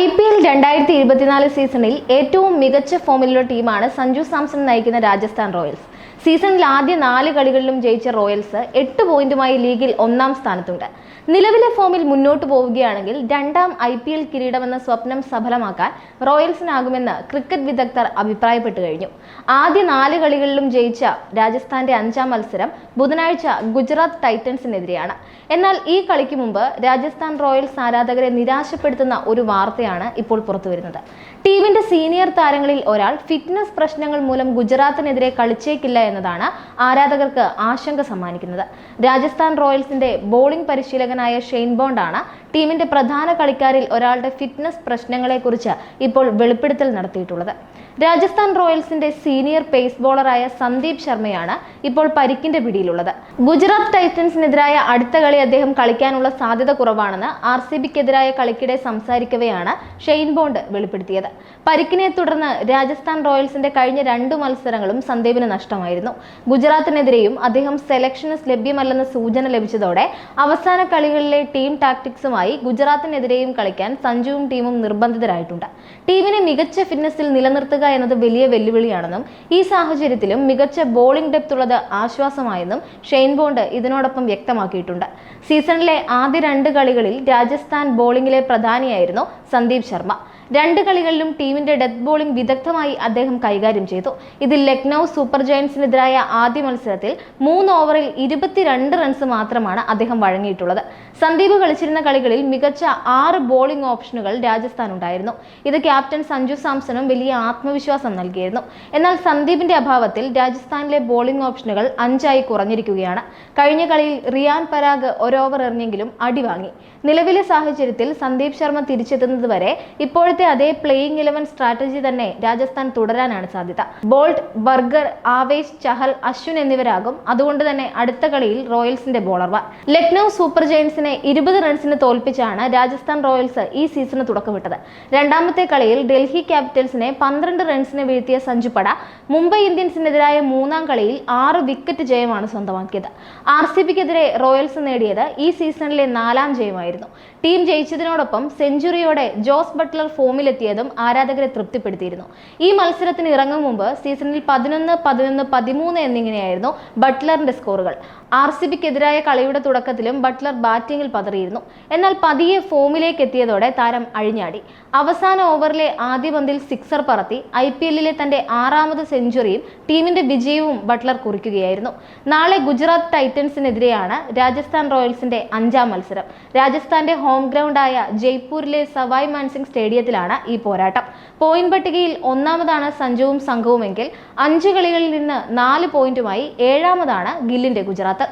I P L രണ്ടായിരത്തി ഇരുപത്തിനാല് സീസണിൽ ഏറ്റവും മികച്ച ഫോമിലുള്ള ടീമാണ് സഞ്ജു സാംസൺ നയിക്കുന്ന രാജസ്ഥാൻ റോയൽസ്. സീസണിൽ ആദ്യ നാല് കളികളിലും ജയിച്ച റോയൽസ് എട്ട് പോയിന്റുമായി ലീഗിൽ ഒന്നാം സ്ഥാനത്തുണ്ട്. നിലവിലെ ഫോമിൽ മുന്നോട്ട് പോവുകയാണെങ്കിൽ രണ്ടാം ഐ പി എൽ കിരീടമെന്ന സ്വപ്നം സഫലമാക്കാൻ റോയൽസിനാകുമെന്ന് ക്രിക്കറ്റ് വിദഗ്ധർ അഭിപ്രായപ്പെട്ടു കഴിഞ്ഞു. ആദ്യ നാല് കളികളിലും ജയിച്ച രാജസ്ഥാന്റെ അഞ്ചാം മത്സരം ബുധനാഴ്ച ഗുജറാത്ത് ടൈറ്റൻസിനെതിരെയാണ്. എന്നാൽ ഈ കളിക്ക് മുമ്പ് രാജസ്ഥാൻ റോയൽസ് ആരാധകരെ നിരാശപ്പെടുത്തുന്ന ഒരു വാർത്തയാണ് ഇപ്പോൾ പുറത്തുവരുന്നത്. ടീമിന്റെ സീനിയർ താരങ്ങളിൽ ഒരാൾ ഫിറ്റ്നസ് പ്രശ്നങ്ങൾ മൂലം ഗുജറാത്തിനെതിരെ കളിച്ചേക്കില്ല എന്നതാണ് ആരാധകർക്ക് ആശങ്ക സമ്മാനിക്കുന്നത്. രാജസ്ഥാൻ റോയൽസിന്റെ ബോളിംഗ് പരിശീലകനായ ഷെയ്ൻ ബോണ്ടാണ് ടീമിന്റെ പ്രധാന കളിക്കാരിൽ ഒരാളുടെ ഫിറ്റ്നസ് പ്രശ്നങ്ങളെക്കുറിച്ച് ഇപ്പോൾ വെളിപ്പെടുത്തൽ നടത്തിയിട്ടുള്ളത്. രാജസ്ഥാൻ റോയൽസിന്റെ സീനിയർ പേസ് ബോളറായ സന്ദീപ് ശർമ്മയാണ് ഇപ്പോൾ പരിക്കിന്റെ പിടിയിലുള്ളത്. ഗുജറാത്ത് ടൈറ്റൻസിനെതിരായ അടുത്ത കളി അദ്ദേഹം കളിക്കാനുള്ള സാധ്യത കുറവാണെന്ന് ആർ സി ബിക്കെതിരായ കളിക്കിടെ സംസാരിക്കവെയാണ് ഷെയ്ൻ ബോണ്ട് വെളിപ്പെടുത്തിയത്. പരിക്കിനെ തുടർന്ന് രാജസ്ഥാൻ റോയൽസിന്റെ കഴിഞ്ഞ രണ്ടു മത്സരങ്ങളും സന്ദീപിന് നഷ്ടമായിരുന്നു. ഗുജറാത്തിനെതിരെയും അദ്ദേഹം സെലക്ഷൻസ് ലഭ്യമല്ലെന്ന സൂചന ലഭിച്ചതോടെ അവസാന കളികളിലെ ടീം ടാക്ടിക്സുമായി ഗുജറാത്തിനെതിരെയും കളിക്കാൻ സഞ്ജുവും ടീമും നിർബന്ധിതരായിട്ടുണ്ട്. ടീമിനെ മികച്ച ഫിറ്റ്നസിൽ നിലനിർത്തുക എന്നത് വലിയ വെല്ലുവിളിയാണെന്നും ഈ സാഹചര്യത്തിലും മികച്ച ബോളിംഗ് ഡെപ്ത് ഉള്ളത് ആശ്വാസമായെന്നും ഷെയ്ൻ ബോണ്ട് ഇതിനോടൊപ്പം വ്യക്തമാക്കിയിട്ടുണ്ട്. സീസണിലെ ആദ്യ രണ്ട് കളികളിൽ രാജസ്ഥാൻ ബോളിംഗിലെ പ്രധാനിയായിരുന്നു സന്ദീപ് ശർമ്മ. രണ്ട് കളികളിലും ടീമിന്റെ ഡെത്ത് ബോളിംഗ് വിദഗ്ധമായി അദ്ദേഹം കൈകാര്യം ചെയ്തു. ഇതിൽ ലക്നൗ സൂപ്പർ ജയൻസിനെതിരായ ആദ്യ മത്സരത്തിൽ മൂന്ന് ഓവറിൽ ഇരുപത്തിരണ്ട് റൺസ് മാത്രമാണ് അദ്ദേഹം വഴങ്ങിയിട്ടുള്ളത്. സന്ദീപ് കളിച്ചിരുന്ന കളികളിൽ മികച്ച ആറ് ബോളിംഗ് ഓപ്ഷനുകൾ രാജസ്ഥാൻ ഉണ്ടായിരുന്നു ഇത് ക്യാപ്റ്റൻ സഞ്ജു സാംസണും വലിയ ആത്മവിശ്വാസം നൽകിയിരുന്നു. എന്നാൽ സന്ദീപിന്റെ അഭാവത്തിൽ രാജസ്ഥാനിലെ ബോളിംഗ് ഓപ്ഷനുകൾ അഞ്ചായി കുറഞ്ഞിരിക്കുകയാണ്. കഴിഞ്ഞ കളിയിൽ റിയാൻ പരാഗ് ഒരു ഓവർ എറിഞ്ഞെങ്കിലും അടിവാങ്ങി നിലവിലെ സാഹചര്യത്തിൽ സന്ദീപ് ശർമ്മ തിരിച്ചെത്തുന്നത് വരെ ഇപ്പോഴത്തെ അതേ പ്ലേയിങ് ഇലവൻ സ്ട്രാറ്റജി തന്നെ രാജസ്ഥാൻ തുടരാനാണ് സാധ്യത. ബോൾട്ട് ബർഗർ ആവേശ് ചഹൽ അശ്വിൻ എന്നിവരാകും. അതുകൊണ്ട് തന്നെ അടുത്ത കളിയിൽ റോയൽസിന്റെ ബോളർമാർ ലക്നൗ സൂപ്പർ ജയൻസിനെ ഇരുപത് റൺസിന് തോൽപ്പിച്ചാണ് രാജസ്ഥാൻ റോയൽസ് ഈ സീസണ് തുടക്കമിട്ടത്. രണ്ടാമത്തെ കളിയിൽ ഡൽഹി ക്യാപിറ്റൽസിനെ പന്ത്രണ്ട് റൺസിന് വീഴ്ത്തിയ സഞ്ജു പട മുംബൈ ഇന്ത്യൻസിനെതിരായ മൂന്നാം കളിയിൽ ആറ് വിക്കറ്റ് ജയമാണ് സ്വന്തമാക്കിയത്. ആർ സി ബിക്കെതിരെ റോയൽസ് നേടിയത് ഈ സീസണിലെ നാലാം ജയമായിരുന്നു. ടീം ജയിച്ചതിനോടൊപ്പം സെഞ്ചുറിയോടെ ജോസ് ബട്ട്ലർ ഫോമിലെത്തിയതും ആരാധകരെ തൃപ്തിപ്പെടുത്തിയിരുന്നു. ഈ മത്സരത്തിന് ഇറങ്ങും മുമ്പ് സീസണിൽ പതിനൊന്ന് പതിനൊന്ന് പതിമൂന്ന് എന്നിങ്ങനെയായിരുന്നു ബട്ട്ലറിന്റെ സ്കോറുകൾ ആർ സി ബിക്കെതിരായ കളിയുടെ തുടക്കത്തിലും ബട്ട്ലർ ബാറ്റിംഗിൽ പതറിയിരുന്നു. എന്നാൽ പതിയെ ഫോമിലേക്ക് എത്തിയതോടെ താരം അഴിഞ്ഞാടി. അവസാന ഓവറിലെ ആദ്യ പന്തിൽ സിക്സർ പറത്തി ഐ പി എല്ലിലെ തന്റെ ആറാമത് സെഞ്ചുറിയും ടീമിന്റെ വിജയവും ബട്ട്ലർ കുറിക്കുകയായിരുന്നു. നാളെ ഗുജറാത്ത് ടൈറ്റൻസിനെതിരെയാണ് രാജസ്ഥാൻ റോയൽസിന്റെ അഞ്ചാം മത്സരം. രാജസ്ഥാന്റെ ഹോം ഗ്രൗണ്ടായ ജയ്പൂരിലെ സവായ് മാൻസിംഗ് സ്റ്റേഡിയത്തിലാണ് ഈ പോരാട്ടം. പോയിന്റ് പട്ടികയിൽ ഒന്നാമതാണ് സഞ്ജുവും സംഘവുമെങ്കിൽ അഞ്ച് കളികളിൽ നിന്ന് നാല് പോയിന്റുമായി ഏഴാമതാണ് ഗില്ലിന്റെ ഗുജറാത്ത്.